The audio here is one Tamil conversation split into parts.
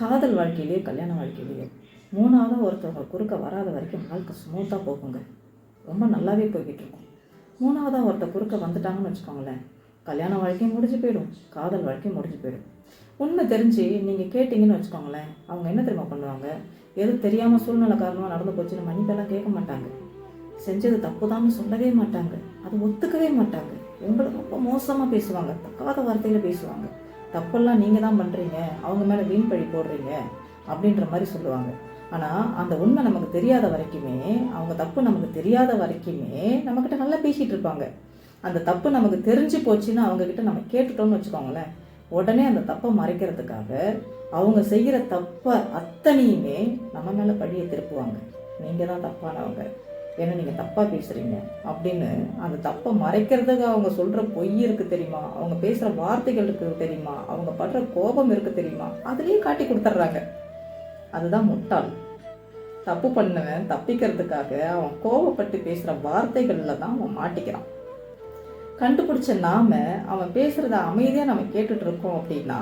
காதல் வாழ்க்கையிலேயே கல்யாண வாழ்க்கையிலேயே மூணாவதாக ஒருத்தவங்க குறுக்க வராத வரைக்கும் வாழ்க்கை ஸ்மூத்தாக போகுங்க. ரொம்ப நல்லாவே போய்கிட்டு இருக்கும். மூணாவதாக ஒருத்தர் குறுக்க வந்துட்டாங்கன்னு வச்சுக்கோங்களேன் கல்யாண வாழ்க்கையும் முடிஞ்சு போயிடும் காதல் வாழ்க்கையும் முடிஞ்சு போயிடும். உண்மை தெரிஞ்சு நீங்கள் கேட்டிங்கன்னு வச்சுக்கோங்களேன் அவங்க என்ன தெரியுமா பண்ணுவாங்க? எது தெரியாமல் சூழ்நிலை காரணமாக நடந்து போச்சுன்னு மன்னிப்பெல்லாம் கேட்க மாட்டாங்க. செஞ்சது தப்பு தான் சொல்லவே மாட்டாங்க. அது ஒத்துக்கவே மாட்டாங்க. உங்களை ரொம்ப மோசமாக பேசுவாங்க. தக்காத வார்த்தையில் பேசுவாங்க. தப்பெல்லாம் நீங்கள் தான் பண்ணுறீங்க அவங்க மேலே வீண் பழி போடுறீங்க அப்படின்ற மாதிரி சொல்லுவாங்க. ஆனால் அந்த உண்மை நமக்கு தெரியாத வரைக்குமே அவங்க தப்பு நமக்கு தெரியாத வரைக்குமே நம்மக்கிட்ட நல்லா பேசிகிட்டு இருப்பாங்க. அந்த தப்பு நமக்கு தெரிஞ்சு போச்சுன்னு அவங்கக்கிட்ட நம்ம கேட்டுட்டோம்னு வச்சுக்கோங்களேன். உடனே அந்த தப்பை மறைக்கிறதுக்காக அவங்க செய்கிற தப்பை அத்தனையுமே நம்ம மேலே பழியை திருப்புவாங்க. நீங்கள் தான் தப்பானவங்க. ஏன்னா நீங்கள் தப்பாக பேசுகிறீங்க அப்படின்னு அந்த தப்பை மறைக்கிறதுக்கு அவங்க சொல்கிற பொய் இருக்குது தெரியுமா? அவங்க பேசுகிற வார்த்தைகள் இருக்குது தெரியுமா? அவங்க படுற கோபம் இருக்குது தெரியுமா? அதுலேயே காட்டி கொடுத்துட்றாங்க அதுதான் முட்டாள். தப்பு பண்ணவன் தப்பிக்கிறதுக்காக அவன் கோபப்பட்டு பேசுகிற வார்த்தைகளில் தான் அவன் மாட்டிக்கிறான். கண்டுபிடிச்ச நாம அவன் பேசுறத அமைதியாக நம்ம கேட்டுட்டு இருக்கோம் அப்படின்னா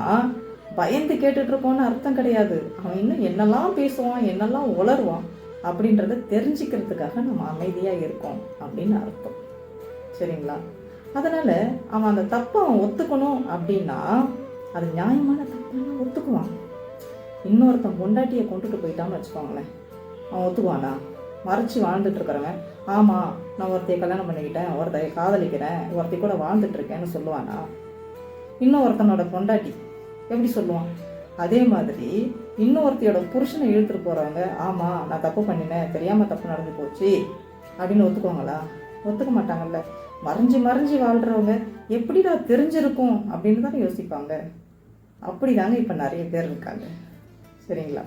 பயந்து கேட்டுட்டு இருக்கோம்னு அர்த்தம் கிடையாது. அவன் இன்னும் என்னெல்லாம் பேசுவான் என்னெல்லாம் உளருவான் அப்படின்றத தெரிஞ்சுக்கிறதுக்காக நம்ம அமைதியாக இருக்கோம் அப்படின்னு அர்த்தம். சரிங்களா? அதனால் அவன் அந்த தப்பை அவன் ஒத்துக்கணும் அப்படின்னா அது நியாயமான தப்புன்னு ஒத்துக்குவான். இன்னொருத்தன் பொண்டாட்டியை கொண்டுட்டு போயிட்டான்னு வச்சுக்கோங்களேன். அவன் ஒத்துக்குவானா? மறைச்சி வாழ்ந்துட்டு இருக்கிறவன். ஆமாம் நான் ஒருத்தையை கல்யாணம் பண்ணிக்கிட்டேன் ஒருத்தையை காதலிக்கிறேன் ஒருத்தி கூட வாழ்ந்துட்டு இருக்கேன்னு சொல்லுவானா? இன்னும் ஒருத்தனோட பொண்டாட்டி எப்படி சொல்லுவான்? அதே மாதிரி இன்னொருத்தையோட புருஷனை இழுத்துட்டு போகிறவங்க ஆமாம் நான் தப்பு பண்ணினேன் தெரியாமல் தப்பு நடந்து போச்சு அப்படின்னு ஒத்துக்குவாங்களா? ஒத்துக்க மாட்டாங்கல்ல. மறைஞ்சு மறைஞ்சு வாழ்கிறவங்க எப்படிடா தெரிஞ்சிருக்கும் அப்படின்னு தானே யோசிப்பாங்க. அப்படி தாங்க இப்போ நிறைய பேர் இருக்காங்க. சரிங்களா?